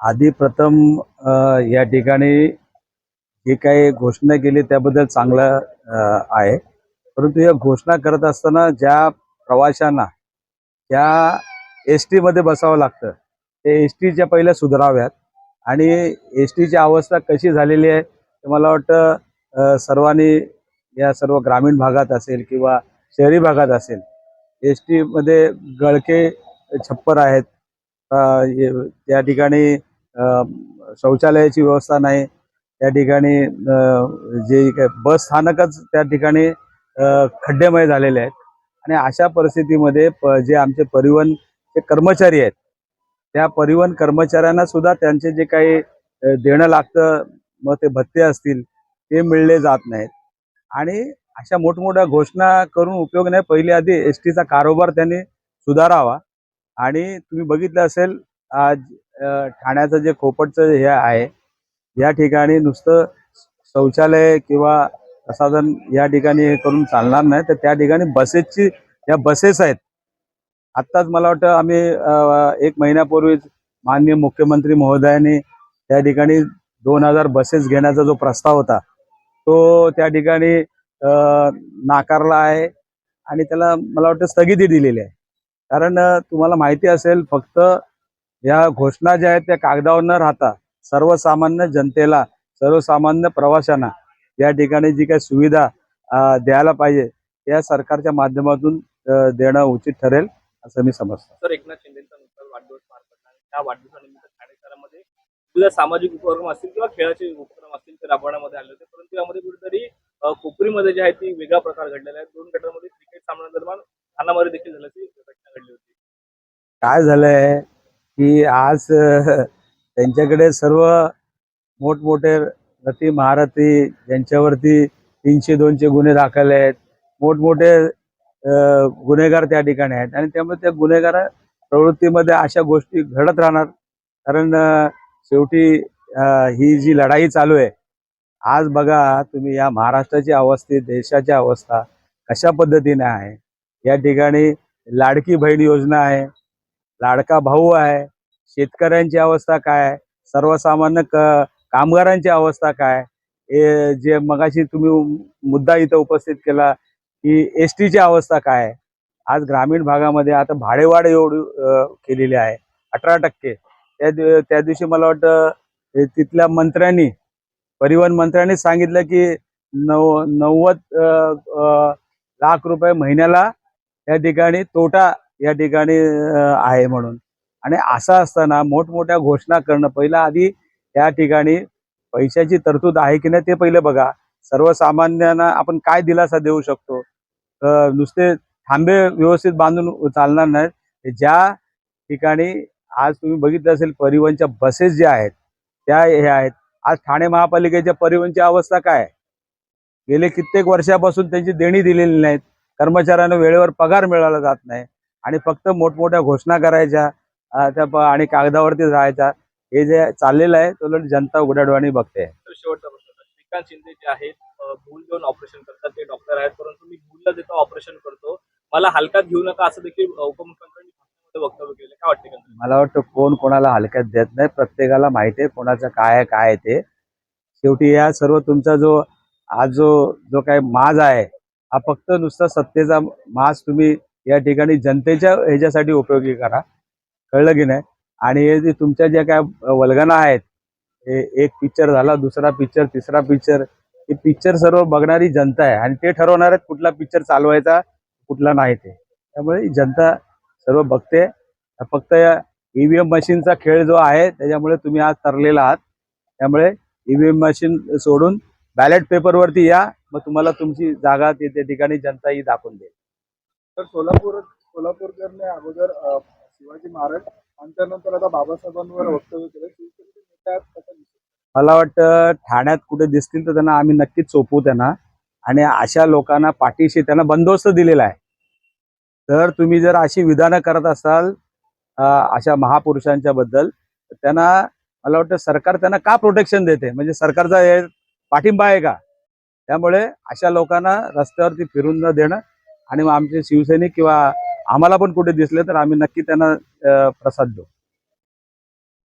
आधी प्रथम या ठिकाणी जे काही घोषणा केली त्याबद्दल चांगलं आहे. परंतु या घोषणा करत असताना ज्या प्रवाशांना ज्या एस टीमध्ये बसावं लागतं ते एस टीच्या पहिल्या सुधाराव्यात. आणि एस टीची अवस्था कशी झालेली आहे ते मला वाटतं सर्वांनी या सर्व ग्रामीण भागात असेल किंवा शहरी भागात असेल एस टीमध्ये गळके छप्पर आहेत. त्या ठिकाणी शौचालयाची व्यवस्था नाही. त्या ठिकाणी जे काय बस स्थानकच त्या ठिकाणी खड्डेमय झालेले आहेत. आणि अशा परिस्थितीमध्ये जे आमचे परिवहनचे कर्मचारी आहेत त्या परिवहन कर्मचाऱ्यांना सुद्धा त्यांचे जे काही देणं लागतं मग ते भत्ते असतील ते मिळले जात नाहीत. आणि अशा मोठमोठ्या घोषणा करून उपयोग नाही. पहिले आधी एस टीचा कारोबार त्यांनी सुधारावा. आणि तुम्ही बघितलं असेल आज ठाण्याचं जे खोपटचं हे आहे या ठिकाणी नुसतं शौचालय किंवा प्रसाधन या ठिकाणी हे करून चालणार नाही. तर त्या ठिकाणी बसेसची या बसेस आहेत. आत्ताच मला वाटतं आम्ही एक महिन्यापूर्वीच माननीय मुख्यमंत्री महोदयांनी त्या ठिकाणी दोन हजार बसेस घेण्याचा जो प्रस्ताव होता तो त्या ठिकाणी अ, नाकारला आहे आणि त्याला मला वाटतं स्थगिती दिलेली आहे. कारण तुम्हाला माहिती असेल फक्त या घोषणा ज्या आहेत त्या कागदावर न राहता सर्वसामान्य जनतेला सर्वसामान्य प्रवाशांना या ठिकाणी जी काही सुविधा द्यायला पाहिजे त्या सरकारच्या माध्यमातून देणं उचित ठरेल असं मी समजतो. सर एकनाथ शिंदेचा नुकताच वाढदिवस पार पडला त्या वाढदिवसानिमित्त ठाणे शहरामध्ये तुझ्या सामाजिक उपक्रम असतील किंवा खेळाचे उपक्रम असतील ते राबवण्यामध्ये आले होते परंतु यामध्ये कुठेतरी कोपरीमध्ये जे आहे ती वेगळा प्रकार घडलेला आहे. दोन गटांमध्ये क्रिकेट सामन्यादरम्यान हाणामारी देखील झाला की काय झालंय की आज त्यांच्याकडे सर्व मोठमोठे रथी महारथी ज्यांच्यावरती तीनशे दोनशे गुन्हे दाखल आहेत मोठमोठे गुन्हेगार त्या ठिकाणी आहेत आणि त्यामुळे त्या गुन्हेगार प्रवृत्तीमध्ये अशा गोष्टी घडत राहणार. कारण शेवटी ही जी लढाई चालू आहे आज बघा तुम्ही या महाराष्ट्राची अवस्थेत देशाची अवस्था कशा पद्धतीने आहे. या ठिकाणी लाडकी बहीण योजना आहे लाडका भाऊ आहे. शेतकऱ्यांची अवस्था काय सर्वसामान्य क कामगारांची अवस्था काय हे जे मगाशी तुम्ही मुद्दा इथं उपस्थित केला की एस टीची अवस्था काय आज ग्रामीण भागामध्ये आता भाडेवाढ एवढी केलेली आहे. अठरा टक्के. त्या त्या दिवशी मला वाटतं तिथल्या मंत्र्यांनी परिवहन मंत्र्यांनी सांगितलं की नव नव्वद लाख रुपये महिन्याला या ठिकाणी तोटा या ठिकाणी आहे म्हणून. आणि असं असताना मोठमोठ्या घोषणा करणं पहिलं आधी या ठिकाणी पैशाची तरतूद आहे की नाही ते पहिले बघा. सर्वसामान्यांना आपण काय दिलासा देऊ शकतो? नुसते थांबे व्यवस्थित बांधून चालणार नाहीत. ज्या ठिकाणी आज तुम्ही बघितलं असेल परिवहनच्या बसेस ज्या आहेत त्या हे आहेत. आज ठाणे महापालिकेच्या परिवहनची अवस्था काय आहे? गेले कित्येक वर्षापासून त्यांची देणी दिलेली नाहीत. कर्मचाऱ्यांना वेळेवर पगार मिळाला जात नाही. आणि फक्त मोठमोठ्या घोषणा करायच्या त्या आणि कागदावरती राहायच्या. हे जे चाललेलं आहे तो जनता उघड्याडोळ्याने बघते. शेवटचा प्रश्न. श्रीकांत शिंदे जे आहेत भूल देऊन ऑपरेशन करतात ते डॉक्टर आहेत परंतु मी भूलला देतो ऑपरेशन करतो. मला हलक्यात घेऊ नका असं देखील उपमुख्यमंत्र्यांनी वक्तव्य केलं. काय वाटतं मला वाटतं कोण कोणाला हलक्यात देत नाही प्रत्येकाला माहिती आहे कोणाचं काय काय आहे ते. शेवटी या सर्व तुमचा जो आज जो जो काही माज आहे हा फक्त नुसता सत्तेचा माज तुम्ही या ठिकाणी जनतेच्या ह्याच्यासाठी उपयोगी करा. कळलं की नाही? आणि हे जे तुमच्या ज्या काय वल्गना आहेत हे एक पिक्चर झाला दुसरा पिक्चर तिसरा पिक्चर हे पिक्चर सर्व बघणारी जनता आहे आणि ते ठरवणार आहेत कुठला पिक्चर चालवायचा कुठला नाही ते. त्यामुळे जनता सर्व बघते. फक्त या ईव्हीएम मशीनचा खेळ जो आहे त्याच्यामुळे तुम्ही आज तरलेला आहात. त्यामुळे ईव्हीएम मशीन सोडून बॅलेट पेपरवरती या. मग तुम्हाला तुमची जागा ते त्या ठिकाणी जनता ही दाखवून देईल. तर सोलापूर सोलापूरकरने अगोदर शिवाजी महाराज आणि त्यानंतर आता बाबासाहेबांवर वक्तव्य केलं. मला वाटतं ठाण्यात कुठे दिसतील तर त्यांना आम्ही नक्कीच सोपवू त्यांना. आणि अशा लोकांना पाठीशी त्यांना बंदोबस्त दिलेला आहे. तर तुम्ही जर अशी विधानं करत असाल अशा महापुरुषांच्या बद्दल तर त्यांना मला वाटतं सरकार त्यांना का प्रोटेक्शन देते? म्हणजे सरकारचा हे पाठिंबा आहे का? त्यामुळे अशा लोकांना रस्त्यावरती फिरून न देणं आणि मग आमचे शिवसैनिक किंवा आम्हाला पण कुठे दिसले तर आम्ही नक्की त्यांना प्रसाद देऊ.